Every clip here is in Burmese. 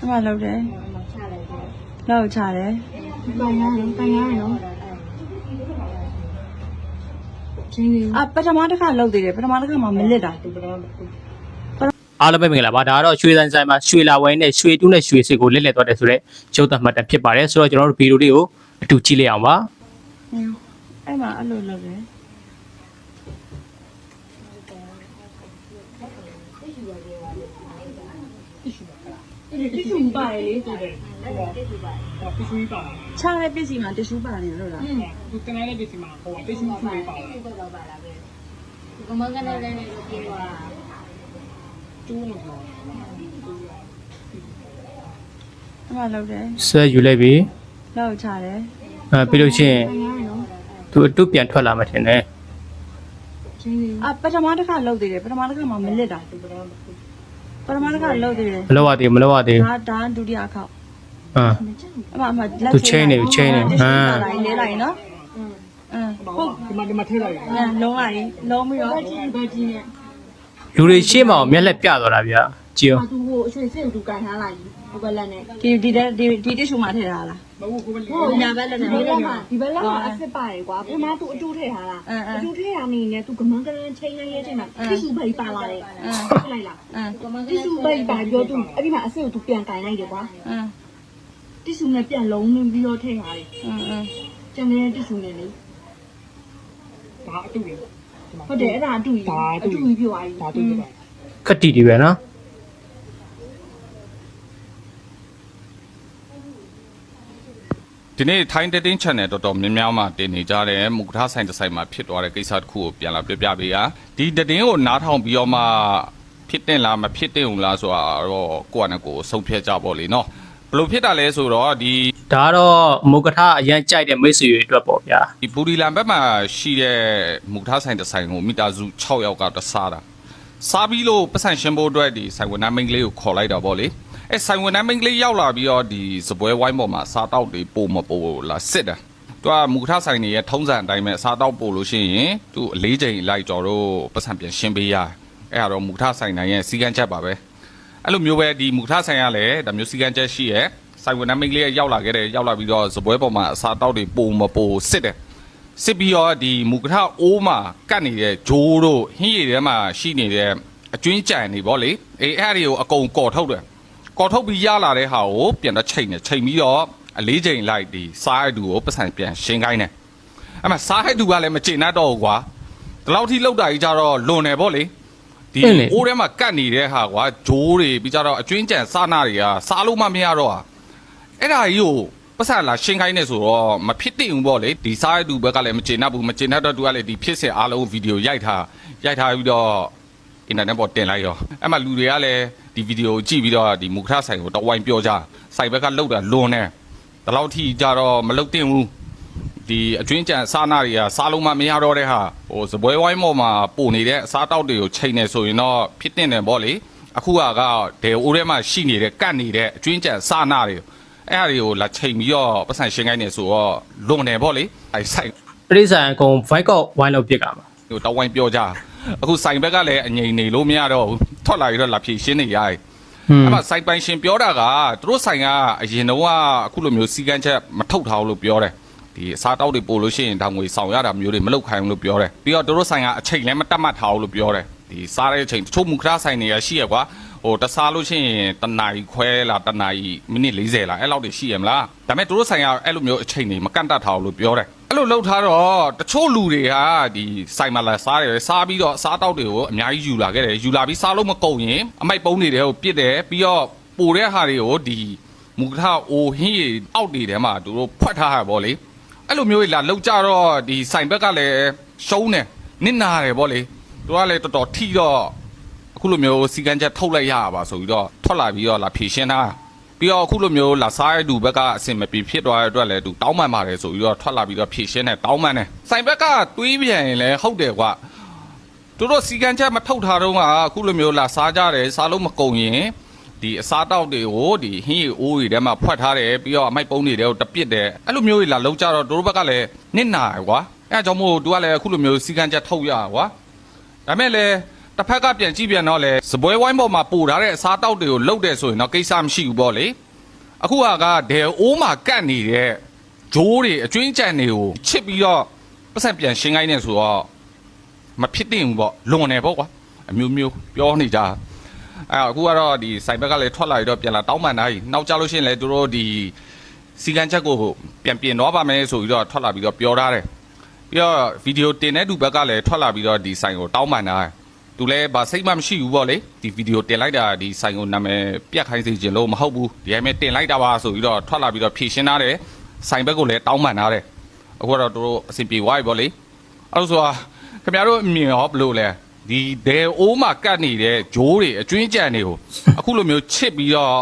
အမလောက်တယ်ချလိုက်တယ်လောက်ချတယ်ပိုင်ရတယ်ပိုင်ရတယ်နော်ချင်းလေးအပထမတစ်ခါလောက်သေးတယ်ပထမတစ်ခါမှမလစ်တာဒီပဒံအားလုံးပဲမင်္ဂလာပါဒါကတော့ရွှေဆိုင်ဆိုင်မှာရွှေလာဝိုင်းနဲ့ရွှေတူးနဲ့ရွှေစစ်ကိုလက်လက်သွားတယ်ဆိုတော့ရုပ်သတ်မှတ်တဖြစ်ပါတယ်ဆိုတော့ကျွန်တော်တို့ဗီဒီယိုလေးကိုအတူကြည့်လိုက်အောင်ပါအဲ့မှာအဲ့လိုလောက်တယ် တိစုပါတယ်လေတူတယ်ပစ္စည်းပါချတဲ့ပစ္စည်းမှာတ िश ူးပါနေလို့လားသူတန်းတဲ့ပစ္စည်းမှာဟိုပစ္စည်းဖြူလေးပါတော့ပါလားပဲကမကနေလည်းလည်းပြေသွားကျိုးလို့ပြောအမလောက်တယ်ဆွဲယူလိုက်ပြီးလောက်ချတယ်အဲပြီးလို့ရှိရင်ပိုင်ရတယ်နော်သူအတုပြန်ထွက်လာမှထင်တယ်ချင်းလေး အပထမတစ်ခါလောက်သေးတယ်ပထမတစ်ခါမှမလစ်တာဒီပဒံပထမတစ်ခါလောက်သေးတယ်မလောက်ရသေးဘူးမလောက်ရသေးဘူးဒါဒါဒုတိယအခေါက်အင်းအမအမလက်သူချိန်နေပြီချိန်နေပြီဟမ်လိုက်လေးလိုက်နော်အင်းဟုတ်ဒီမှာဒီမှာထည့်လိုက်ရညလုံးလိုက်လုံးပြီးတော့ဘတ်ကြီးဘတ်ကြီးနဲ့လူတွေရှေ့မှာမျက်လက်ပြသွားတာဗျာကြည့်အောင်သူဟိုအရွှေစစ်ကိုသူကန်ထားလိုက်ဟိုဘက်လက်နဲ့ဒီဒီတဲ့ဒီဒီတ िश ူးမှာထည့်ထားလားမ ဟုတ်ကိုပဲဟုတ်ညာဘက်လက်နဲ့ဒီဘက်မှာဒီဘက်လက်မှာအစ်စ်ပါတယ်ကွာပထမသူအတူထည့်ထားတာအတူထည့်ရနေနဲ့သူကမန်းကရန်ချိန်လိုက်ရဲ့ချိန်မှာတိစုဘိတ်ပါလာတယ်ဟုတ်လိုက်လားအင်းတိစုဘိတ်ပါပြောသူအဲ့ဒီမှာအစ်စ်ကိုသူပြန်ကန်လိုက်တယ်ကွာအင်းတိစုနဲ့ပြန်လုံးနေပြီးတော့ထည့်ထားတယ်အင်းအင်းကျန်တဲ့တိစုနဲ့လေဒါအတူတယ်ဟုတ်တယ်အဲ့ဒါအတူကြီးအတူကြီးပြောသွားပြီဒါတူတယ်ခက်တီတီပဲနော် ဒီနေ့ထိုင်းတက်တင်း channel တော်တော်များများမှတင်နေကြတဲ့မူကထားဆိုင်တစ်ဆိုင်မှာဖြစ်သွားတဲ့ကိစ္စတစ်ခုကိုပြန်လာပြပြပေးရဒီတက်တင်းကိုနားထောင်ပြီးတော့မှဖြစ်တင်လားမဖြစ်တင်ဘူးလားဆိုတာတော့ကိုယ့်အနေကိုယ်ဆုံးဖြတ်ကြပါလိမ့်နော်ဘယ်လိုဖြစ်တာလဲဆိုတော့ဒီဒါကတော့မုတ်ကထအရန်ကြိုက်တဲ့မိတ်ဆွေတွေအတွက်ပေါ့ဗျာဒီဘူဒီလန်ဘက်မှာရှိတဲ့မူကထားဆိုင်တစ်ဆိုင်ကိုမိသားစု6ယောက်ကတစားတာစားပြီးလို့ပတ်စံရှင်းဖို့အတွက်ဒီဆိုင်ဝန်ထမ်းမိန်းကလေးကိုခေါ်လိုက်တာပေါ့လေ အဲဆိုင်ဝန်ထမ်းမိန်းကလေးရောက်လာပြီးတော့ဒီစပွဲဝိုင်းပေါ်မှာစားတောက်တွေပို့မပို့လာစစ်တာသူကမူခထဆိုင်တွေရဲ့ထုံးစံအတိုင်းပဲစားတော့ပို့လို့ရှိရင်သူအလေးချိန်လိုက်ကြော်တော့ပတ်စံပြန်ရှင်းပေးရအဲ့ဒါတော့မူခထဆိုင်တိုင်းရဲ့စီကန်းချက်ပါပဲအဲ့လိုမျိုးပဲဒီမူခထဆိုင်ကလည်းဒါမျိုးစီကန်းချက်ရှိရဲ့ဆိုင်ဝင်နှမိတ်ကလေးရောက်လာခဲ့တယ်ရောက်လာပြီးတော့စပွဲပေါ်မှာအစားတောက်တွေပို့မပို့စစ်တယ်စစ်ပြီးတော့ဒီမူခထအိုးမှာကတ်နေတဲ့ဂျိုးတို့ဟင်းရည်ထဲမှာရှိနေတဲ့အကျွင်းကြံနေပေါ့လေအေးအဲ့ဒီကိုအကုန်ကော်ထုတ်တယ် ကော်ထုတ်ပြီးရလာတဲ့ဟာကိုပြန်တော့ချိန်တယ်ချိန်ပြီးတော့အလေးချိန်လိုက်ဒီစားရတူကိုပတ်စံပြန်ရှင်းခိုင်းတယ်အဲ့မှာစားရတူကလည်းမချိန်တတ်တော့ဘူးကွာဒီလောက်ထိလောက်တာကြီးကြတော့လွန်တယ်ပေါ့လေဒီအိုးထဲမှာကတ်နေတဲ့ဟာကွာဂျိုးတွေပြီးကြတော့အကျွင်းကြံစားနာတွေကစားလို့မှမရတော့ဟာအဲ့ဒါကြီးကိုပတ်စံလာရှင်းခိုင်းနေဆိုတော့မဖြစ်တင်ဘူးပေါ့လေဒီစားရတူဘက်ကလည်းမချိန်တတ်ဘူးမချိန်တတ်တော့သူကလည်းဒီဖြစ်စဉ်အားလုံးဗီဒီယိုရိုက်ထားရိုက်ထားပြီးတော့ အင်တာနက်ပေါ်တင်လိုက်ရောအဲ့မှာလူတွေကလည်းဒီဗီဒီယိုကြည့်ပြီးတော့ဒီမူခထဆိုင်ကိုတဝိုင်းပြောကြဆိုင်ဘက်ကလှုပ်တာလွန်နေဒီလောက်ထိကြတော့မလှုပ်တင်ဘူးဒီအကျွင်းကြံစားနာတွေကစားလုံးမမရတော့တဲ့ဟာဟိုစပွဲဝိုင်းပေါ်မှာပို့နေတဲ့အစားတောက်တွေကိုချိန်နေဆိုရင်တော့ဖြစ်တင်တယ်ဗောလေအခုကကဒေအိုးထဲမှာရှိနေတဲ့ကတ်နေတဲ့အကျွင်းကြံစားနာတွေအဲ့အရာတွေကိုလာချိန်ပြီးတော့ပတ်စံရှင်းခိုင်းနေဆိုတော့လွန်တယ်ဗောလေအဲ့ဆိုင်ပရိသတ်အကုန် voice out ဝိုင်းလို့ပြစ်ကြမှာဟိုတောင်းဝိုင်းပြောကြ အခုဆိုင်ဘက်ကလည်းအငြိမ်နေလို့မရတော့ဘူးထွက်လာပြီးတော့လာဖြည့်ရှင်းနေရတယ်ဟွန်းအဲ့မှာစိုက်ပိုင်ရှင်ပြောတာကသူတို့ဆိုင်ကအရင်တော့ကအခုလိုမျိုးစီကန်းချက်မထုတ်ထားဘူးလို့ပြောတယ်ဒီအစားတောက်တွေပို့လို့ရှိရင်ဒါငွေဆောင်ရတာမျိုးတွေမလုပ်ခိုင်းဘူးလို့ပြောတယ်ပြီးတော့သူတို့ဆိုင်ကအချိန်လည်းမတတ်မှတ်ထားဘူးလို့ပြောတယ်ဒီစားတဲ့အချိန်တချို့မူခရာဆိုင်တွေကရှိရကွာဟိုတစားလို့ရှိရင်တနာရီခွဲလားတနာရီမိနစ်40လားအဲ့လောက်တွေရှိရမလားဒါပေမဲ့သူတို့ဆိုင်ကအဲ့လိုမျိုးအချိန်တွေမကန့်တတ်ထားဘူးလို့ပြောတယ် အဲ့လိုလုပ်ထားတော့တချို့လူတွေကဒီဆိုင်မှာလာစားတယ်စားပြီးတော့အစားတောက်တွေကိုအများကြီးယူလာခဲ့တယ်ယူလာပြီးစားလို့မကုန်ရင်အမိုက်ပုံးတွေတွေကိုပြစ်တယ်ပြီးတော့ပိုတဲ့ဟာတွေကိုဒီမူကထအိုဟင်းရီအောက်တွေထဲမှာသူတို့ဖွက်ထားတာပေါ့လေအဲ့လိုမျိုးကြီးလာလောက်ကြတော့ဒီဆိုင်ဘက်ကလည်းရှုံးတယ်နစ်နာတယ်ပေါ့လေသူကလည်းတော်တော်ထီတော့အခုလိုမျိုးစီကန်းချက်ထုတ်လိုက်ရပါဆိုပြီးတော့ထွက်လာပြီးတော့လာဖြည့်ရှင်းတာ ပြီးတော့အခုလိုမျိုးလာစားရတူဘက်ကအစင်မပြေဖြစ်သွားတဲ့အတွက်လည်းသူတောင်းပန်ပါတယ်ဆိုပြီးတော့ထွက်လာပြီးတော့ဖြည့်ရှင်းတယ်တောင်းပန်တယ်ဆိုင်ဘက်ကတွေးပြန်ရင်လည်းဟုတ်တယ်ကွာသူတို့စီကန်းချက်မထုတ်ထားတော့ကအခုလိုမျိုးလာစားကြတယ်စားလို့မကုန်ရင်ဒီအစားတောက်တွေကိုဒီဟင်းရီအိုးတွေထဲမှာဖွက်ထားတယ်ပြီးတော့အမိုက်ပုံးတွေထဲကိုတပစ်တယ်အဲ့လိုမျိုးတွေလာလောက်ကြတော့တို့ဘက်ကလည်းနစ်နာရကွာအဲ့ဒါကြောင့်မို့သူကလည်းအခုလိုမျိုးစီကန်းချက်ထုတ်ရကွာဒါမဲ့လည်း တစ်ဖက်ကပြန်ကြည့်ပြန်တော့လေစပွဲဝိုင်းပေါ်မှာပို့ထားတဲ့အစားတောက်တွေကိုလုတ်တယ်ဆိုရင်တော့ကိစ္စမရှိဘူးပေါ့လေအခုကကဒဲအိုးမှာကတ်နေတဲ့ဂျိုးတွေအကျွင်းကြံတွေကိုချစ်ပြီးတော့ပတ်စံပြန်ရှင်းခိုင်းနေဆိုတော့မဖြစ်တင်ဘူးပေါ့လွန်နေပေါ့ကွာအမျိုးမျိုးပြောနေကြအဲအခုကတော့ဒီစိုက်ဘက်ကလည်းထွက်လာပြီးတော့ပြန်လာတောင်းပန်တာကြီးနောက်ကြလို့ရှိရင်လည်းသူတို့ဒီစီကန်းချက်ကိုပြန်ပြင်တော့ပါမယ်ဆိုပြီးတော့ထွက်လာပြီးတော့ပြောထားတယ်ပြီးတော့ဗီဒီယိုတင်တဲ့သူဘက်ကလည်းထွက်လာပြီးတော့ဒီဆိုင်ကိုတောင်းပန်တာ သူလည်းဗာစိတ်မှမရှိဘူးပေါ့လေဒီဗီဒီယိုတင်လိုက်တာဒီဆိုင်ကိုနာမည်ပြတ်ခိုင်းစေခြင်းလို့မဟုတ်ဘူးဒီအမေတင်လိုက်တာပါဆိုပြီးတော့ထွက်လာပြီးတော့ဖြည့်ရှင်းထားတယ်ဆိုင်ဘက်ကိုလည်းတောင်းပန်ထားတယ်အခုတော့သူတို့အဆင်ပြေသွားပြီပေါ့လေအဲ့လိုဆိုတာခင်ဗျားတို့အမြင်ရောဘယ်လိုလဲဒီဒဲအိုးမှာကတ်နေတဲ့ဂျိုးတွေအကျွင်းကြံတွေကိုအခုလိုမျိုးချစ်ပြီးတော့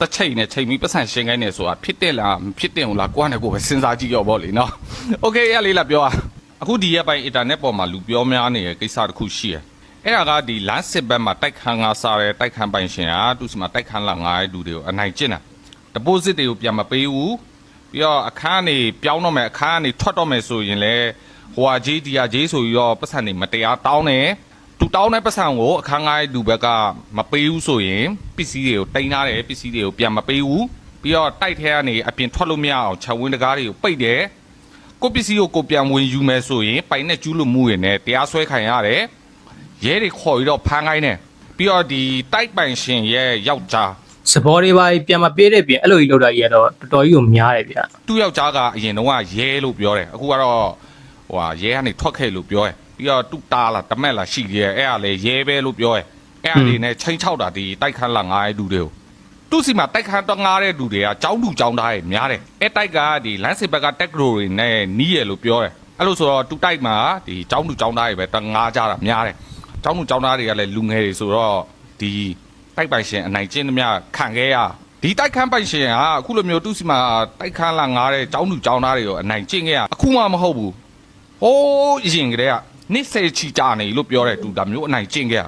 တစ်ချိန်နဲ့ချိန်ပြီးပတ်စံရှင်းခိုင်းနေဆိုတာဖြစ်တယ်လားမဖြစ်တယ်ဘူးလားကိုကလည်းကိုယ်ပဲစဉ်းစားကြည့်ရောပေါ့လေနော်โอเคရလေးလားပြောอ่ะ အခုဒီရက်ပိုင်းအင်တာနက်ပေါ်မှာလူပြောများနေတဲ့ကိစ္စတစ်ခုရှိရယ်အဲ့ဒါကဒီလမ်းစစ်ဘက်မှာတိုက်ခန်းငါစားတဲ့တိုက်ခန်းပိုင်ရှင်ကသူစီမှာတိုက်ခန်းလာငါတဲ့လူတွေကိုအနိုင်ကျင့်တာ deposit တွေကိုပြန်မပေးဘူးပြီးတော့အခန်းနေပြောင်းတော့မယ်အခန်းကနေထွက်တော့မယ်ဆိုရင်လည်းဟိုဟာကြီးဒီဟာကြီးဆိုပြီးတော့ပတ်စံနေမတရားတောင်းတယ်သူတောင်းတဲ့ပတ်စံကိုအခန်းငားရဲ့လူဘက်ကမပေးဘူးဆိုရင်ပစ္စည်းတွေကိုတင်ထားတယ်ပစ္စည်းတွေကိုပြန်မပေးဘူးပြီးတော့တိုက်ထဲကနေအပြင်ထွက်လို့မရအောင်ခြံဝင်းတကားတွေကိုပိတ်တယ် ကိုပစ္စည်းကိုကိုပြန်ဝင်ယူမယ်ဆိုရင်ပိုင်နဲ့ကျူးလို့မှုရင်လည်းတရားစွဲခံရတယ်ရဲတွေခေါ်ပြီးတော့ဖမ်းခိုင်းတယ်ပြီးတော့ဒီတိုက်ပိုင်ရှင်ရဲ့ယောက်ျားစပေါ်တွေပါပြန်မပေးတဲ့ပြင်အဲ့လိုကြီးလောက်တာကြီးကတော့တော်တော်ကြီးကိုများတယ်ဗျသူ့ယောက်ျားကအရင်တော့ကရဲလို့ပြောတယ်အခုကတော့ဟိုဟာရဲကနေထွက်ခဲ့လို့ပြောတယ်ပြီးတော့သူ့တားလားတမက်လားရှိသေးတယ်အဲ့ဒါလေရဲပဲလို့ပြောတယ်အဲ့ဒါလေးနဲ့ချိန်ချောက်တာဒီတိုက်ခန်းလာငားရဲ့လူတွေကို သူ့စီမှာတိုက်ခန်းတော့ငားတဲ့လူတွေကကြောင်းတူကြောင်းသားရဲ့များတယ်အဲ့တိုက်ကဒီလမ်းစစ်ဘက်ကတက်ဂရိုတွေနဲ့နီးရလို့ပြောတယ်အဲ့လိုဆိုတော့သူ့တိုက်မှာဒီကြောင်းတူကြောင်းသားတွေပဲတငားကြတာများတယ်ကြောင်းတူကြောင်းသားတွေကလည်းလူငယ်တွေဆိုတော့ဒီတိုက်ပိုင်ရှင်အနိုင်ကျင့်သမျှခံခဲ့ရဒီတိုက်ခန်းပိုင်ရှင်ကအခုလိုမျိုးသူ့စီမှာတိုက်ခန်းလာငားတဲ့ចောင်းသူចောင်းသားတွေကိုအနိုင်ကျင့်ခဲ့ရအခုမှမဟုတ်ဘူးဟိုးအရင်ကတည်းကနှစ်ဆယ်ချီကြာနေလို့ပြောတဲ့သူဒါမျိုးအနိုင်ကျင့်ခဲ့ရ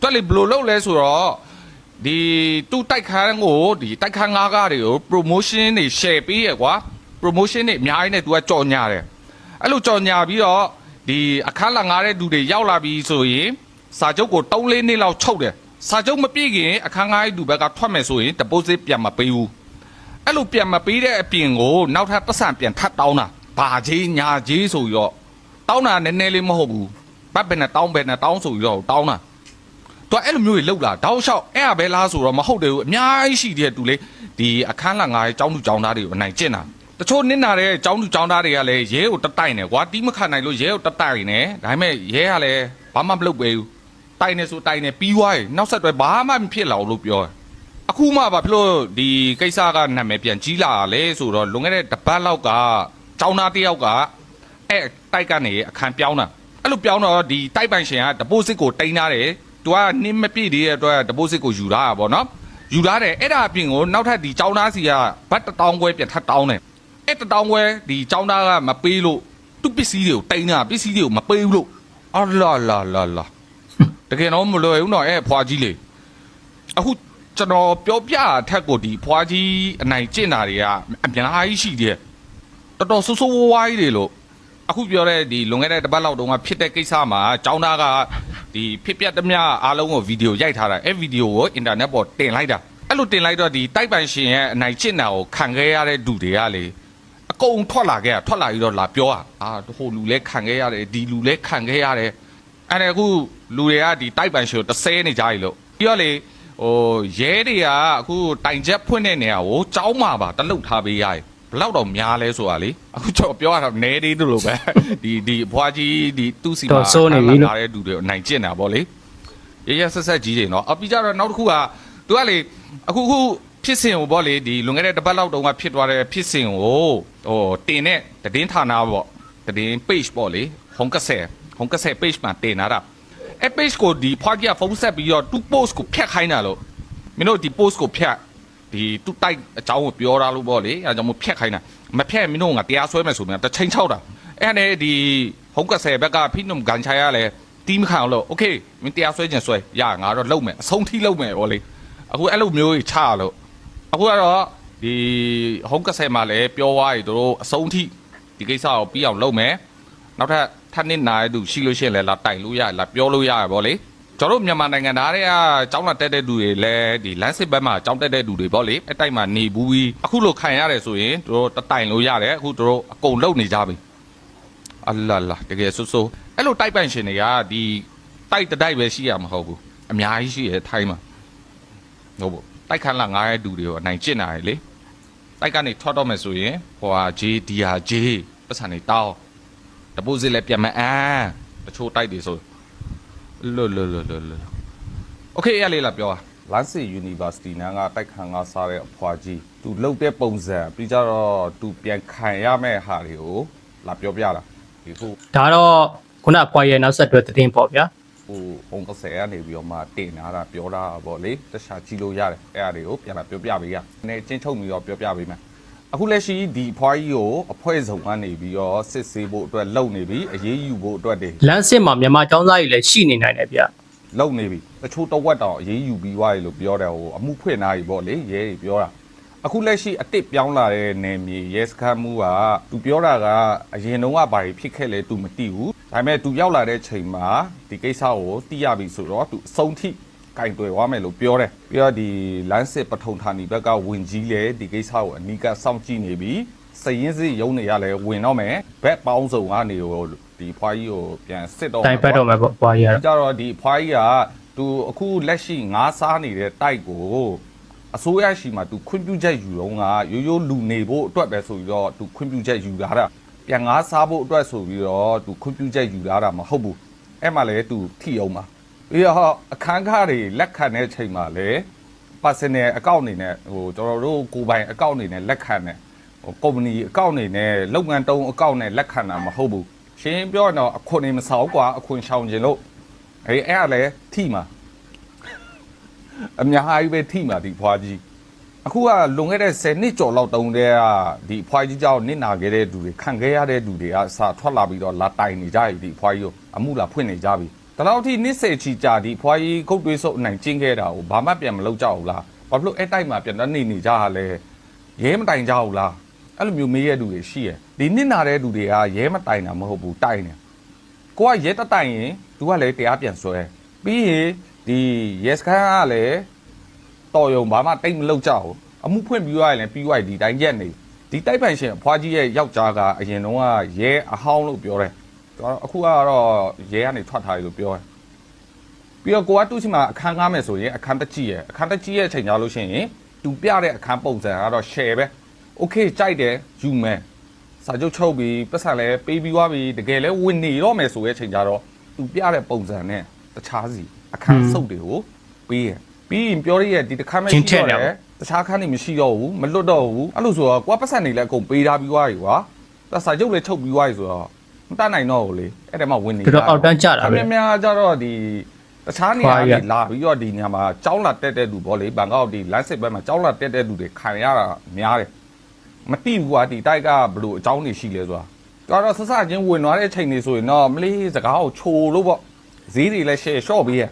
တွက်လေဘယ်လိုလုပ်လဲဆိုတော့ ဒီသူ့တိုက်ခန်းကိုဒီတိုက်ခန်းငားကားတွေကို promotion တွေ share ပေးရကွာ promotion တွေအများကြီးနဲ့သူကကြော်ညာတယ်အဲ့လိုကြော်ညာပြီးတော့ဒီအခန်းလာငားတဲ့သူတွေရောက်လာပြီးဆိုရင်စာချုပ်ကို3-4နှစ်လောက်ချုပ်တယ်စာချုပ်မပြည့်ခင်အခန်းငားတဲ့သူဘက်ကထွက်မယ်ဆိုရင် deposit ပြန်မပေးဘူးအဲ့လိုပြန်မပေးတဲ့အပြင်ကိုနောက်ထပ်ပတ်စံပြန်ထပ်တောင်းတာဘာကြီးညာကြီးဆိုပြီးတော့တောင်းတာနည်းနည်းလေးမဟုတ်ဘူးပတ်ပဲနဲ့တောင်းပဲနဲ့တောင်းဆိုပြီးတော့တောင်းတာ သူကအဲ့လိုမျိုးတွေလောက်လာတောက်လျှောက်အဲ့ရပဲလားဆိုတော့မဟုတ်တယ်ဘူးအများကြီးရှိတဲ့သူလေဒီအခန်းလာငါးကျောင်းသူကျောင်းသားတွေကိုအနိုင်ကျင့်တာတချို့နစ်နာတဲ့ကျောင်းသူကျောင်းသားတွေကလည်းရဲကိုတတိုက်နေကွာတီးမခံနိုင်လို့ရဲကိုတတိုက်နေဒါပေမဲ့ရဲကလည်းဘာမှမလုပ်ပဲဘူးတိုင်နေဆိုတိုင်နေပြီးွားရင်နောက်ဆက်တွဲဘာမှမဖြစ်လောက်လို့ပြောအခုမှဘာဖြစ်လို့ဒီကိစ္စကနာမည်ပြန်ကြီးလာလဲဆိုတော့လွန်ခဲ့တဲ့တပတ်လောက်ကကျောင်းသားတယောက်ကအဲ့တိုက်ကနေအခန်းပြောင်းတာအဲ့လိုပြောင်းတော့ဒီတိုက်ပိုင်ရှင်ကတပိုးစစ်ကိုတိန်းထားတယ် သူကနင်းမပြည့်သေးတဲ့အတွက် deposit ကိုယူထားတာပေါ့နော်ယူထားတယ်အဲ့ဒါအပြင်ကိုနောက်ထပ်ဒီចောင်းသားစီကဘတ်တစ်တောင်းခွဲပြန်ထပ်တောင်းတယ်အဲ့တစ်တောင်းခွဲဒီចောင်းသားကမပေးလို့သူ့ပစ္စည်းတွေကိုတင်တာပစ္စည်းတွေကိုမပေးဘူးလို့အော်လာလာလာလာတကယ်တော့မလွယ်ဘူးနော်အဲ့ဖွာကြီးလေ အခုကျွန်တော်ပြောပြအထက်ကိုဒီဖွားကြီးအနိုင်ကျင့်တာတွေကအများကြီးရှိတယ်တော်တော်ဆိုးဆိုးဝါးဝါးကြီးတွေလို့အခုပြောတဲ့ဒီလွန်ခဲ့တဲ့တစ်ပတ်လောက်တုန်းကဖြစ်တဲ့ကိစ္စမှာចောင်းသားက ဒီဖြစ်ပျက်သမျှအားလုံးကိုဗီဒီယိုရိုက်ထားတာအဲ့ဗီဒီယိုကိုအင်တာနက်ပေါ်တင်လိုက်တာအဲ့လိုတင်လိုက်တော့ဒီတိုက်ပိုင်ရှင်ရဲ့အနိုင်ကျင့်တာကိုခံခဲ့ရတဲ့လူတွေကလေအကုန်ထွက်လာခဲ့တာထွက်လာပြီးတော့လာပြောอ่ะအာဟိုလူလဲခံခဲ့ရတယ်ဒီလူလဲခံခဲ့ရတယ်အဲ့ဒါအခုလူတွေကဒီတိုက်ပိုင်ရှင်ကိုတဆဲနေကြပြီလို့ပြီးတော့လေဟိုရဲတွေကအခုတိုင်ချက်ဖွင့်တဲ့နေရာကိုကြောင်းမှာပါတလုတ်ထားပေးရတယ် ဘလောက်တော့များလဲဆိုတာလေအခုကျွန်တော်ပြောရတာနဲသေးတယ်လို့ပဲဒီဒီဘွားကြီးဒီသူ့စီမှာလာတဲ့လူတွေကိုနိုင်ကျင့်တာဗောလေရရဆက်ဆက်ကြီးတွေနော်အပြီးကြတော့နောက်တစ်ခုကသူကလေအခုခုဖြစ်စဉ်ကိုဗောလေဒီလွန်ခဲ့တဲ့တစ်ပတ်လောက်တုန်းကဖြစ်သွားတဲ့ဖြစ်စဉ်ကိုဟိုတင်တဲ့တည်င်းဌာနဗောတည်င်း page ဗောလေဟုံးကဆယ်ဟုံးကဆယ် page မှာတင်လာတာအဲ page ကိုဒီဖွားကြီးကဖုန်းဆက်ပြီးတော့သူ post ကိုဖြတ်ခိုင်းတာလို့မင်းတို့ဒီ post ကိုဖြတ် ဒီသူတိုက်အကြောင်းကိုပြောတာလို့ပေါ့လေအဲကြောင့်မို့ဖြတ်ခိုင်းတာမဖြတ်မင်းတို့ကတရားစွဲမယ်ဆိုရင်တစ်ချိန်ချောက်တာအဲ့နဲ့ဒီဟုံးကဆယ်ဘက်ကဖိနုံကန်ချာရလဲတီးမခံအောင်လို့ okay မင်းတရားစွဲခြင်းစွဲရငါတော့လုံမယ်အဆုံးထိလုံမယ်ပေါ့လေအခုအဲ့လိုမျိုးကြီးချလို့အခုကတော့ဒီဟုံးကဆယ်မှာလည်းပြောသွားပြီတို့အဆုံးထိဒီကိစ္စကိုပြီးအောင်လုပ်မယ်နောက်ထပ်ထပ်နစ်နာတဲ့သူရှိလို့ရှိရင်လည်းလာတိုင်လို့ရလာပြောလို့ရရပေါ့လေ ကျွန်တော်တို့မြန်မာနိုင်ငံသားတွေကကျောင်းလာတက်တဲ့သူတွေလည်းဒီလမ်းစစ်ဘက်မှာကျောင်းတက်တဲ့သူတွေပေါ့လေအတိုက်မှာနေဘူးပြီးအခုလိုခံရတယ်ဆိုရင်တို့တတိုင်လို့ရတယ်အခုတို့အကုန်လုံနေကြပြီအလာလာတကယ်ဆိုးဆိုးအဲ့လိုတိုက်ပိုင်ရှင်တွေကဒီတိုက်တတိုက်ပဲရှိရမှာမဟုတ်ဘူးအများကြီးရှိရထိုင်းမှာဟုတ်ပေါ့တိုက်ခန်းလာငားတဲ့သူတွေကိုအနိုင်ကျင့်တာလေတိုက်ကနေထွက်တော့မယ်ဆိုရင်ဟိုဟာဂျေးဒီဟာဂျေးပတ်စံနေတောင်းတပိုးစစ်လည်းပြန်မအန်းတချို့တိုက်တွေဆို လွတ်လွတ်လွတ်လွတ်လွတ်โอเคအဲ့လေးလာပြောပါလန်စီ University နားကတိုက်ခန်းကစားတဲ့အဖွာကြီးသူလှုပ်တဲ့ပုံစံပြီးကြတော့သူပြန်ခံရမယ့်ဟာတွေကိုလာပြောပြတာဒီခု ဒါတော့ခုနအဖွာရဲ့နောက်ဆက်တွဲသတင်းပေါ့ဗျာ ဟိုဘုံ30ကနေပြီးတော့မှတင်လာတာပြောတာပေါ့လေတခြားကြည့်လို့ရတယ်အဲ့အရာတွေကိုပြန်လာပြောပြပေးရနည်းချင်းချုပ်ပြီးတော့ပြောပြပေးမယ် အခုလက်ရှိဒီဖွားကြီးကိုအဖွဲ့စုံကနေပြီးတော့စစ်ဆေးဖို့အတွက်လုပ်နေပြီအရေးယူဖို့အတွက်တွေလမ်းစစ်မှာမြန်မာចောင်းသားကြီးလည်းရှိနေနိုင်တယ်ဗျာလုပ်နေပြီတချို့တော့ဝက်တောင်အရေးယူပြီးွားရလို့ပြောတယ်ဟိုအမှုဖွင့်နာပြီပေါ့လေရဲတွေပြောတာအခုလက်ရှိအစ်စ်ပြောင်းလာတဲ့နယ်မြေရဲစခန်းမှုကသူပြောတာကအရင်တုန်းကဘာတွေဖြစ်ခဲ့လဲသူမသိဘူးဒါပေမဲ့သူရောက်လာတဲ့ချိန်မှာဒီကိစ္စကိုသိရပြီဆိုတော့သူအဆုံးထိ ကင်တွယ်သွားမယ်လို့ပြောတယ်ပြီးတော့ဒီလမ်းစစ်ပထုံဌာနီဘက်ကဝင်ကြီးလေဒီကိစ္စကိုအနီးကပ်စောင့်ကြည့်နေပြီစည်ရင်းစစ်ရုံးနေရလဲဝင်တော့မယ်ဘက်ပေါင်းစုံကနေဟိုဒီဖွားကြီးကိုပြန်စစ်တော့တိုင်ပတ်တော့မယ်ပေါ့အဖွာကြီးကတော့ကြတော့ဒီဖွားကြီးကသူအခုလက်ရှိငါးစားနေတဲ့တိုက်ကိုအစိုးရရှိမှသူခွင့်ပြုချက်ယူတော့ကရိုးရိုးလူနေဖို့အတွက်ပဲဆိုပြီးတော့သူခွင့်ပြုချက်ယူလာတာပြန်ငါးစားဖို့အတွက်ဆိုပြီးတော့သူခွင့်ပြုချက်ယူလာတာမဟုတ်ဘူးအဲ့မှာလည်းသူထိအောင်ပါ ပြီးတော့အခန်းကားတွေလက်ခံတဲ့ချိန်မှာလည်း personal account အနေနဲ့ဟိုကျွန်တော်တို့ကိုယ်ပိုင် account အနေနဲ့လက်ခံတယ်ဟို company account အနေနဲ့လုပ်ငန်းတုံး account နဲ့လက်ခံတာမဟုတ်ဘူးရှင်းပြောရင်တော့အခွန်နေမဆောင်กว่าအခွန်ရှောင်ခြင်းလို့ အေးအဲ့ဒါလည်းထိမှာအများကြီးပဲထိမှာဒီဖွားကြီးအခုကလွန်ခဲ့တဲ့10နှစ်ကျော်လောက်တုန်းတည်းကဒီဖွားကြီးကြောင့်နစ်နာခဲ့တဲ့သူတွေခံခဲ့ရတဲ့သူတွေကစာထွက်လာပြီးတော့လာတိုင်နေကြပြီဒီဖွားကြီးကိုအမှုလာဖွင့်နေကြပြီ ဒါတော့အထိနှစ်စေချီကြာဒီဖွားကြီးခုတ်တွေးစုပ်အနိုင်ကျင်းခဲ့တာကိုဘာမှပြန်မလုပ်ကြဘူးလားဘာဖြစ်လို့အဲ့တိုက်မှာပြန်တော့နေနေကြတာလဲရဲမတိုင်ကြဘူးလားအဲ့လိုမျိုးမေးရတဲ့သူတွေရှိရယ်ဒီနစ်နာတဲ့သူတွေကရဲမတိုင်တာမဟုတ်ဘူးတိုင်တယ်ကိုကရဲတက်တိုင်ရင်သူကလည်းတရားပြန်ဆွဲပြီးရင်ဒီရဲစခန်းကလည်းတော်ရုံဘာမှတိတ်မလုပ်ကြဘူးအမှုဖွင့်ပြီးသွားရင်လည်းပြီးသွားပြီဒီတိုင်းရက်နေဒီတိုက်ပိုင်ရှင်အဖွားကြီးရဲ့ယောက်ျားကအရင်တုန်းကရဲအဟောင်းလို့ပြောတယ်ကျွန် တော်အခုကတော့ရဲကနေထွက်ထားတယ်လို့ပြောတယ်ပြီးတော့ကိုကသူ့ရှိမှာအခန်းကားမယ်ဆိုရင်အခန်းတက်ကြီးရဲ့အခန်းတက်ကြီးရဲ့အချိန်ကြာလို့ရှိရင်သူပြတဲ့အခန်းပုံစံကတော့ share ပဲ okay ကြိုက်တယ်ယူမယ်စာချုပ်ချုပ်ပြီးပတ်စံလဲပေးပြီးသွားပြီတကယ်လဲဝင်နေတော့မယ်ဆိုရဲ့အချိန်ကြတော့သူပြတဲ့ပုံစံနဲ့တခြားစီအခန်းစုပ်တွေကိုပေးရပြီးရင်ပြောရရဲ့ဒီတစ်ခါမဲ့ရှိတော့တယ်တခြားခန်းတွေမရှိတော့ဘူးမလွတ်တော့ဘူးအဲ့လိုဆိုတော့ကိုကပတ်စံနေလဲအကုန်ပေးထားပြီးသွားပြီကွာဒါစာချုပ်လဲချုပ်ပြီးသွားပြီဆိုတော့ မတတ်နိုင်တော့ဘူးလေအဲ့ဒါမှဝင်နေတော်တော်အောက်တန်းကြတာပဲအများများကြတော့ဒီတခြားနေရာတွေလာပြီးတော့ဒီနေရာမှာကြောင်းလာတက်တဲ့လူပေါ့လေဘန်ကောက်ဒီလမ်းစစ်ဘက်မှာကြောင်းလာတက်တဲ့လူတွေခံရတာများတယ်မတိဘူးကွာဒီတိုက်ကဘလို့အကြောင်းနေရှိလဲဆိုတာတော်တော့ဆဆချင်းဝင်သွားတဲ့ချိန်နေဆိုရင်တော့မလေးစကားကိုချိုလို့ပေါ့ဈေးတွေလည်း share short ပေးရ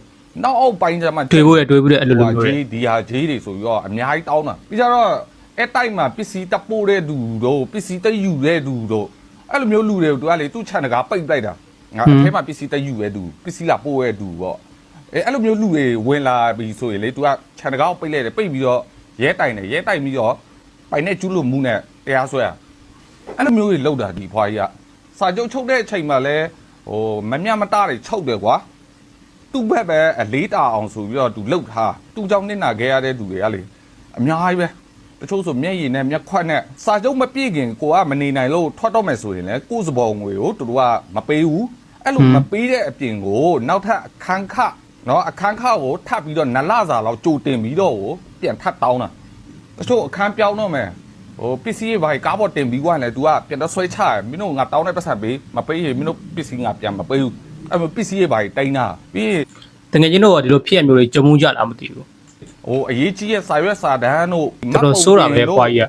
နောက်အောက်ပိုင်းကျမှတွေ့ဖို့ရတွေ့ဖို့ရအဲ့လိုလိုမျိုးဂျေးတွေဒီဟာဂျေးတွေဆိုပြီးတော့အများကြီးတောင်းတာပြီးကြတော့အဲ့တိုက်မှာပစ္စည်းတပိုးတဲ့သူတို့ပစ္စည်းတယူတဲ့သူတို့ အဲ့လိုမျိုးလူတွေကိုသူကလေသူ့ခြံတကားပိတ်လိုက်တာငါအထဲမှာပစ္စည်းတယူတဲ့သူပစ္စည်းလာပို့တဲ့သူပေါ့အဲအဲ့လိုမျိုးလူတွေဝင်လာပြီဆိုရင်လေသူကခြံတကားကိုပိတ်လိုက်တယ်ပိတ်ပြီးတော့ရဲတိုင်တယ်ရဲတိုင်ပြီးတော့ပိုင်နဲ့ကျူးလို့မှုနဲ့တရားစွဲရအဲ့လိုမျိုးတွေလောက်တာဒီဖွားကြီးကစာချုပ်ချုပ်တဲ့အချိန်မှာလဲဟိုမမြတ်မတတွေချုပ်တယ်ကွာသူ့ဘက်ပဲအလေးတာအောင်ဆိုပြီးတော့သူလှုပ်ထားသူ့ကြောင့်နစ်နာခဲ့ရတဲ့သူတွေကလေအများကြီးပဲ တချို့ဆိုမျက်ရည်နဲ့မျက်ခွက်နဲ့စာချုပ်မပြည့်ခင်ကိုကမနေနိုင်လို့ထွက်တော့မယ်ဆိုရင်လေကိုယ်စပေါ်ငွေကိုသူတို့ကမပေးဘူးအဲ့လိုမပေးတဲ့အပြင်ကိုနောက်ထပ်အခန်းခနော်အခန်းခကိုထပ်ပြီးတော့နလစာလောက်ကြိုတင်ပြီးတော့ကိုပြန်ထပ်တောင်းတာတချို့အခန်းပြောင်းတော့မယ်ဟိုပစ္စည်းဘာကားပေါ်တင်ပြီးွားရင်လည်း तू ကပြန်တော့ဆွဲချရမင်းတို့ငါတောင်းတဲ့ပတ်စံပေးမပေးရင်မင်းတို့ပစ္စည်းငါပြန်မပေးဘူးအဲ့လိုပစ္စည်းဘာတိုင်းတာပြီးရင်တကယ်ချင်းတို့ကဒီလိုဖြစ်ရမျိုးတွေကြုံမှုကြလားမသိဘူး ဟိုအရေးကြီးရဲ့စာရွက်စာတမ်းတို့တော်တော်ဆိုးတာပဲဖွာကြီးက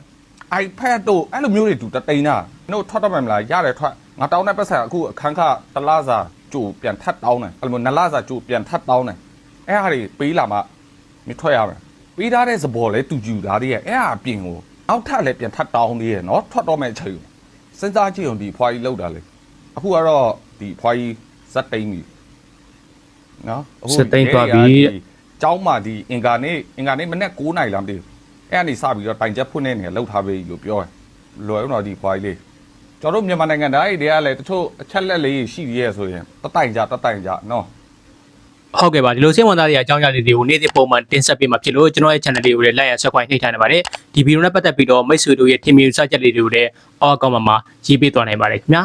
iPad တို့အဲ့လိုမျိုးတွေ तू တတိန်တာမင်းတို့ထွက်တော့မယ်မလားရတယ်ထွက်ငါတောင်းတဲ့ပတ်စံအခုအခန်းခတလားစာကြိုပြန်ထပ်တောင်းတယ်အဲ့လိုမျိုးနလားစာကြိုပြန်ထပ်တောင်းတယ်အဲ့ဟာတွေပေးလာမှမထွက်ရမယ်ပေးထားတဲ့စဘော်လဲတူကြူသားတွေရဲ့အဲ့ဟာအပြင်ကိုအောက်ထပ်လည်းပြန်ထပ်တောင်းသေးရဲ့နော်ထွက်တော့မဲ့အချိန်ကိုစဉ်းစားကြည့်အောင်ဒီဖွာကြီးလောက်တာလေအခုကတော့ဒီဖွားကြီးဇက်တိန်ပြီနော်အခုဇက်သိမ်းသွားပြီရဲတွေ ကဒီကျောင်းမှာဒီအင်္ဂါနေ့အင်္ဂါနေ့မနေ့9နိုင်လားမသိဘူးအဲ့ကနေစပြီးတော့တိုင်ချက်ဖွင့်နေနေလောက်ထားပေးလို့ပြောတယ်လွယ်ဦးတော့ဒီဖွားကြီးလေးကျွန်တော်တို့မြန်မာနိုင်ငံသားတွေကလည်းတချို့အချက်လက်လေးရှိရရဲ့ဆိုရင်တတိုင်ကြတတိုင်ကြနော်ဟုတ်ကဲ့ပါဒီလိုစိတ်ဝင်စားတဲ့အကြောင်းအရာလေးတွေကိုနေ့စဉ်ပုံမှန်တင်ဆက်ပေးမှာဖြစ်လို့ကျွန်တော်ရဲ့ channel လေးကိုလည်း like and subscribe နှိပ်ထားနေပါတယ်ဒီဗီဒီယိုနဲ့ပတ်သက်ပြီးတော့မိတ်ဆွေတို့ရဲ့ထင်မြင်စချက်လေးတွေကိုလည်းအောက်ကောက်မှာမှာရေးပေးသွားနိုင်ပါတယ်ခင်ဗျာ